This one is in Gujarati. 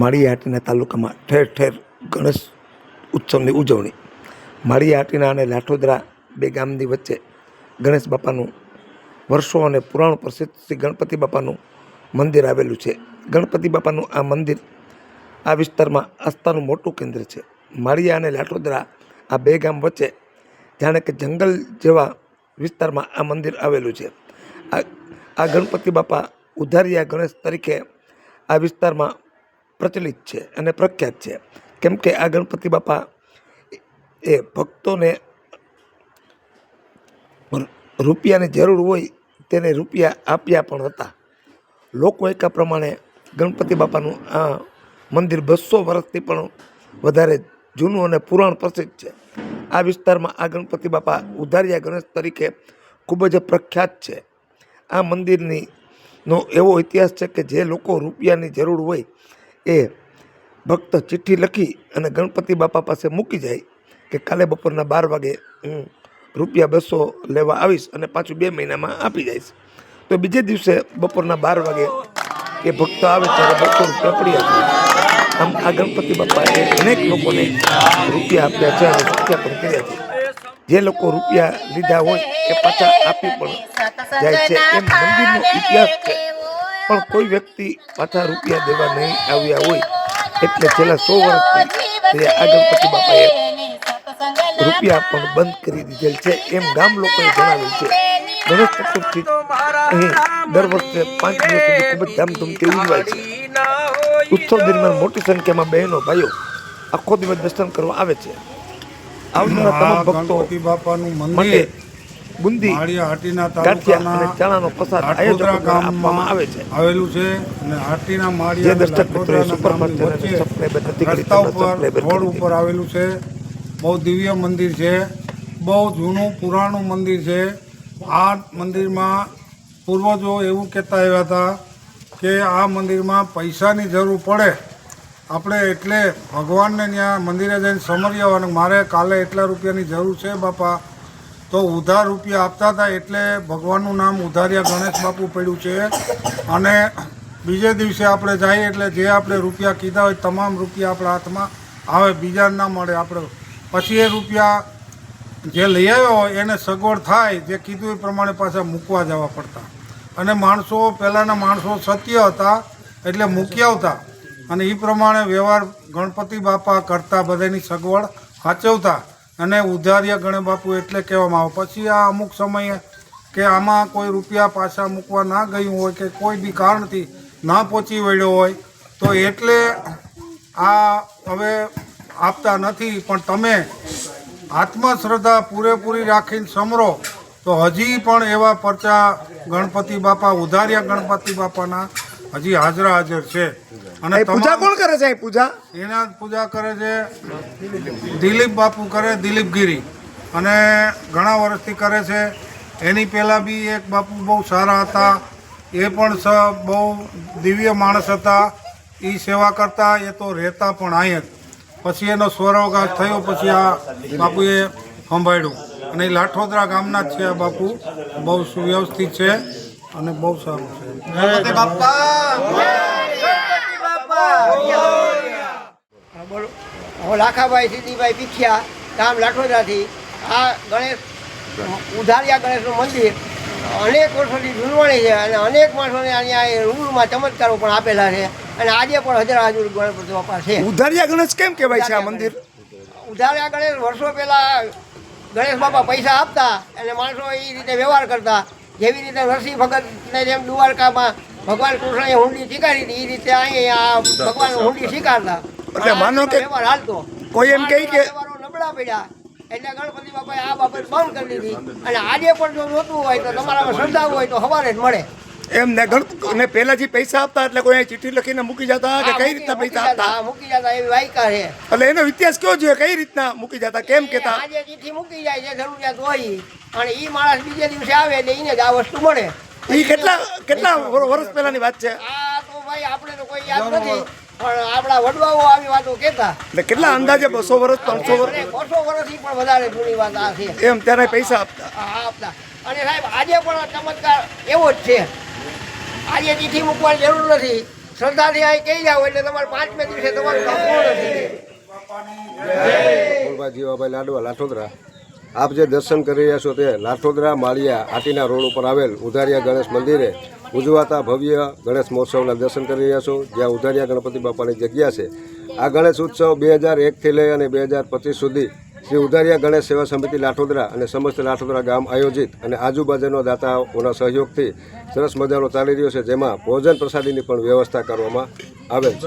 માળીહાટીના તાલુકામાં ઠેર ઠેર ગણેશ ઉત્સવની ઉજવણી. માળીહાટીના અને લાઠોદરા બે ગામની વચ્ચે ગણેશ બાપાનું વર્ષો અને પુરાણ પ્રસિદ્ધ શ્રી ગણપતિ બાપાનું મંદિર આવેલું છે. ગણપતિ બાપાનું આ મંદિર આ વિસ્તારમાં આસ્થાનું મોટું કેન્દ્ર છે. માળિયા અને લાઠોદરા આ બે ગામ વચ્ચે જાણે કે જંગલ જેવા વિસ્તારમાં આ મંદિર આવેલું છે. આ આ ગણપતિ બાપા ઉધારિયા ગણેશ તરીકે આ વિસ્તારમાં પ્રચલિત છે અને પ્રખ્યાત છે. કેમ કે આ ગણપતિ બાપા એ ભક્તોને રૂપિયાની જરૂર હોય તેને રૂપિયા આપ્યા પણ હતા. લોકવાયકા પ્રમાણે ગણપતિ બાપાનું આ મંદિર બસો વર્ષથી પણ વધારે જૂનું અને પુરાણ પ્રસિદ્ધ છે. આ વિસ્તારમાં આ ગણપતિ બાપા ઉધારિયા ગણેશ તરીકે ખૂબ જ પ્રખ્યાત છે. આ મંદિરની નો એવો ઇતિહાસ છે કે જે લોકો રૂપિયાની જરૂર હોય એ ભક્ત ચિઠ્ઠી લખી અને ગણપતિ બાપા પાસે મૂકી જાય કે કાલે બપોરના બાર વાગે હું રૂપિયા બસો લેવા આવીશ અને પાછું બે મહિનામાં આપી જઈશ. તો બીજે દિવસે બપોરના બાર વાગે એ ભક્ત આવે ત્યારે બસો રૂપિયા પડી આપે. આમ આ ગણપતિ બાપાએ અનેક લોકોને રૂપિયા આપ્યા છે અને રૂપિયા પણ કર્યા છે. જે લોકો રૂપિયા લીધા હોય એ પાછા આપી પણ જાય છે. એમ મંદિરનો ઇતિહાસ છે. પણ કોઈ વ્યક્તિ પાછા રૂપિયા દેવા નહીં આવ્યા હોય એટલે છેલ્લા સો વર્ષથી આ ગણપતિ બાપાએ રૂપિયા પણ બંધ કરી દીધેલ છે. એમ ગામ લોકોએ જણાવેલ છે. ગણેશ ચતુર્થી અહીં દર વર્ષે પાંચ દિવસ સુધી ખૂબ જ ધામધૂમથી ઉજવાય છે. ઉત્સવ દરમિયાન મોટી સંખ્યામાં બહેનો ભાઈઓ આખો દિવસ દર્શન કરવા આવે છે. આવનારા તમામ ભક્તો બાપાનું મંદિર બુંદી ચણાનો દ્વારા આપવામાં આવે છે. આવેલું છે અને હાટીના માળિયા દર્શક મિત્રો લાઠોદરાના સુપર ગામની ફાસ્ટ ચેનલને વચ્ચે સબસ્ક્રાઇબ નથી કરી રસ્તા ઉપર રોડ ઉપર આવેલું છે. બહુ દિવ્ય મંદિર છે. બહુ જૂનું પુરાણું મંદિર છે. આ મંદિરમાં પૂર્વજો એવું કહેતા આવ્યા હતા કે આ મંદિરમાં પૈસાની જરૂર પડે. આપણે એટલે ભગવાનને ત્યાં મંદિરે જઈને સમરી આવવાનું મારે કાલે એટલા રૂપિયાની જરૂર છે બાપા. તો ઉધાર રૂપિયા આપતા હતા એટલે ભગવાનનું નામ ઉધારિયા ગણેશ બાપુ પડ્યું છે. અને બીજે દિવસે આપણે જઈએ એટલે જે આપણે રૂપિયા કીધા હોય તમામ રૂપિયા આપણા હાથમાં આવે, બીજા ના મળે આપણે. પછી એ રૂપિયા જે લઈ આવ્યો હોય એને સગવડ થાય, જે કીધું એ પ્રમાણે પાછા મૂકવા જવા પડતા. અને માણસો, પહેલાંના માણસો સત્ય હતા, એટલે મૂકી આવતા. અને એ પ્રમાણે વ્યવહાર ગણપતિ બાપા કરતા, બધાની સગવડ સાચવતા. અને ઉધાર્ય ગણે બાપુ એટલે કહેવામાં આવે. પછી આ અમુક સમયે કે આમાં કોઈ રૂપિયા પાછા મૂકવા ના ગયું હોય કે કોઈ બી કારણથી ના પહોંચી વળ્યો હોય, તો એટલે આ હવે આપતા નથી. પણ તમે આત્મશ્રદ્ધા પૂરેપૂરી રાખીને સમરો, તો હજી પણ એવા પરચા ગણપતિ બાપા, ઉધાર્યા ગણપતિ બાપાના હજી હાજરા હાજર છે. અને પૂજા કોણ કરે છે પૂજા? એના પૂજા કરે છે દિલીપ બાપુ કરે દિલીપ ગીરી. અને ઘણા વર્ષથી કરે છે. એની પહેલાં બી એક બાપુ બહુ સારા હતા. એ પણ સ બહુ દિવ્ય માણસ હતા. એ સેવા કરતા એ તો રહેતા પણ અહીં જ. પછી એનો સ્વરોગાસ થયો પછી આ બાપુએ સંભાળ્યું. અને એ લાઠોદરા ગામના જ છે આ બાપુ. બહુ સુવ્યવસ્થિત છે અને બહુ સારું છે. હા, બોલો હું લાખાભાઈ સિદ્ધિભાઈ પીખ્યા ગામ લાઠોદાથી આ ગણેશ ઉધારિયા ગણેશનું મંદિર અનેક વર્ષોથી જૂનવાણી છે અને અનેક માણસોને અહીંયા રૂમમાં ચમત્કારો પણ આપેલા છે અને આજે પણ હજાર હજુ ગણપતિ બાપા છે. ઉધારિયા ગણેશ કેમ કહેવાય છે આ મંદિર? ઉધારિયા ગણેશ વર્ષો પહેલાં ગણેશ બાપા પૈસા આપતા અને માણસો એ રીતે વ્યવહાર કરતા. જેવી રીતે નરસિંહ ભગતને જેમ દ્વારકામાં ભગવાન કૃષ્ણએ હુંડી સ્વીકારી હતી એ રીતે અહીંયા ભગવાન હુંડી શિકારતા. એટલે માનો કે વ્યવહાર હાલતો. કોઈ એમ કહે કે નબળા પડ્યા. એટલે ગણપતિ બાપાએ આ બાબત બંધ કરી દીધી. અને આજે પણ જો નહોતું હોય તો તમારામાં શ્રદ્ધા હોય તો સવારે જ મળે. એમ ને ગણ ને પહેલા જે પૈસા આપતા એટલે કોઈ ચિઠ્ઠી લખીને મૂકી જતા કે કઈ રીતના પૈસા આપતા? મૂકી જતા એવી વાયકા છે. એટલે એનો ઇતિહાસ કયો છે કઈ રીતના મૂકી જતા? કેમ કેતા? આજે ચિઠ્ઠી મૂકી જાય છે જરૂરિયાત હોય. અને ઈ માણસ બીજે દિવસે આવે એટલે એને જ આ વસ્તુ મળે. એ કેટલા કેટલા વર- વર્ષ પહેલાની વાત છે? આ તો ભાઈ આપણે તો કોઈ યાદ નથી પણ આપણા વડવાઓ આવી વાતો કહેતા. એટલે કેટલા અંદાજે બસો વર્ષ ત્રણસો વર્ષ? બસો વર્ષથી પણ વધારે જૂની વાત આ છે. એમ ત્યારે પૈસા આપતા. આ આપતા. અને સાહેબ આજે પણ ચમત્કાર એવો જ છે. આજે ચીઠી મૂકવાની જરૂર નથી. શ્રદ્ધાથી આ કહી જાઓ એટલે તમારે પાંચમે દિવસે તમારું કામ પૂર્ણ થઈ જાય. જીવાભાઈ લાડવા લાઠોદરા. આપ જે દર્શન કરી રહ્યા છો તે લાઠોદરા માળિયા આટીના રોડ ઉપર આવેલ ઉધારિયા ગણેશ મંદિરે ઉજવાતા ભવ્ય ગણેશ મહોત્સવના દર્શન કરી રહ્યા છો. જ્યાં ઉધારિયા ગણપતિ બાપાની જગ્યા છે. આ ગણેશ ઉત્સવ બે હજાર એકથી લઈ અને બે હજાર પચીસ સુધી શ્રી ઉધારિયા ગણેશ સેવા સમિતિ લાઠોદરા અને સમસ્ત લાઠોદરા ગામ આયોજિત અને આજુબાજુના દાતાઓના સહયોગથી સરસ મજાનો ચાલી રહ્યો છે, જેમાં ભોજન પ્રસાદીની પણ વ્યવસ્થા કરવામાં આવેલ છે.